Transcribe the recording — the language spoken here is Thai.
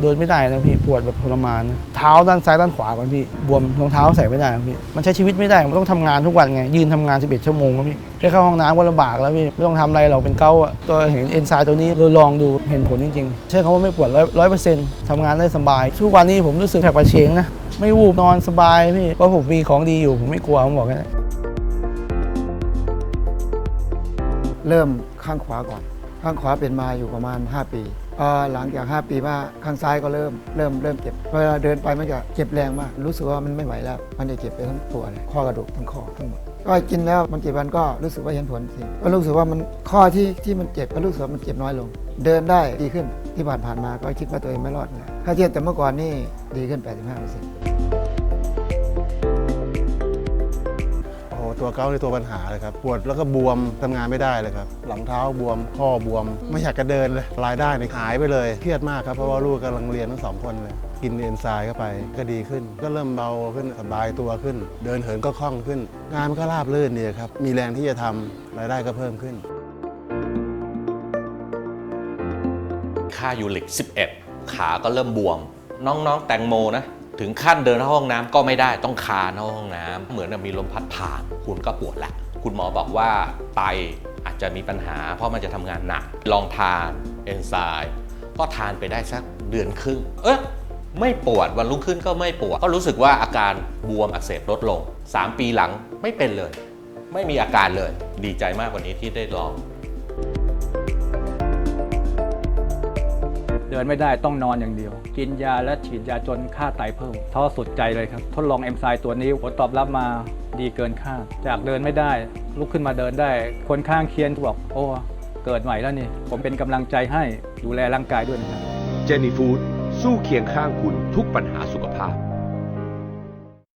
เดินไม่ได้นะพี่ปวดแบบทรมานนะเท้าด้านซ้ายด้านขวาก่อนพี่บวมรองเท้าใส่ไม่ได้ครับพี่มันใช้ชีวิตไม่ได้มันต้องทำงานทุกวันไงยืนทำงาน 11 ชั่วโมงครับพี่แค่เข้าห้องน้ำก็ลำบากแล้วพี่ไม่ต้องทำอะไรเราเป็นเกาต์อะตัวเห็นเอนไซม์ตัวนี้เราลองดูเห็นผลจริงๆใช่คำว่าไม่ปวดร้อยเปอร์เซ็นต์ทำงานได้สบายทุกวันนี้ผมรู้สึกแผลประเชงนะไม่วูบนอนสบายพี่เพราะผมมีของดีอยู่ผมไม่กลัวผมบอกแค่นั้น เริ่มข้างขวาก่อน ข้างขวาเป็นมาอยู่ประมาณ 5 ปี หลังจาก 5 ปีมาข้างซ้ายก็เริ่มเริ่มเริ่มเจ็บเวลาเดินไปมันจะเจ็บแรงมาก รู้สึกว่ามันไม่ไหวแล้ว มันจะเจ็บไปทั้งตัวเลยข้อกระดูกทั้งข้อทั้งหมดก็กินแล้วมันเจ็บวันก็รู้สึกว่าเห็นผลสิก็รู้สึกว่ามันข้อที่ที่มันเจ็บก็รู้สึกว่ามันเจ็บน้อยลง เดินได้ดีขึ้นที่ผ่านผ่านมาก็คิดว่าตัวเองไม่รอดแล้วถ้าเทียบแต่เมื่อก่อนนี่ดีขึ้น 85% ตัวเกาในตัวปัญหาเลยครับปวดแล้วก็บวมทำงานไม่ได้เลยครับหลังเท้าบวมข้อบวม ไม่อยากจะเดินเลยรายได้เนี่ยหายไปเลยเครียดมากครับเพราะว่าลูกกำลังเรียนทั้งสองคนเลยกินเอนไซม์เข้าไปก็ดีขึ้น ก็เริ่มเบาขึ้นสบายตัวขึ้น เดินเหินก็คล่องขึ้น งานมันก็ราบรื่นดีครับมีแรงที่จะทำรายได้ก็เพิ่มขึ้น ค่ายูริก 11 ขาก็เริ่มบวม น้องๆ แตงโมนะ ถึงขั้นเดินเข้าห้องน้ำก็ไม่ได้ต้องคานเข้าห้องน้ำเหมือนกับมีลมพัดผ่าน คุณก็ปวดแหละคุณหมอบอกว่าไตอาจจะมีปัญหา เพราะมันจะทำงานหนัก ลองทานเอนไซม์ก็ทานไปได้สักเดือนครึ่ง เอ๊ะไม่ปวดวันรุ่งขึ้นก็ไม่ปวด ก็รู้สึกว่าอาการบวมอักเสบลดลง 3 ปีหลังไม่เป็นเลย ไม่มีอาการเลย ดีใจมากกว่านี้ที่ได้ลอง เดินไม่ได้ต้องนอนอย่างเดียว กินยาและฉีดยาจนค่าไตเพิ่มท้อสุดใจเลยครับ ทดลองเอ็มไซม์ตัวนี้ผลตอบรับมาดีเกินคาดจากเดินไม่ได้ ลุกขึ้นมาเดินได้ คนข้างเคียงบอกโอ้เกิดใหม่แล้วนี่ ผมเป็นกำลังใจให้ดูแลร่างกายด้วยนะครับเจนี่ฟู้ดสู้เคียงข้างคุณทุกปัญหาสุขภาพ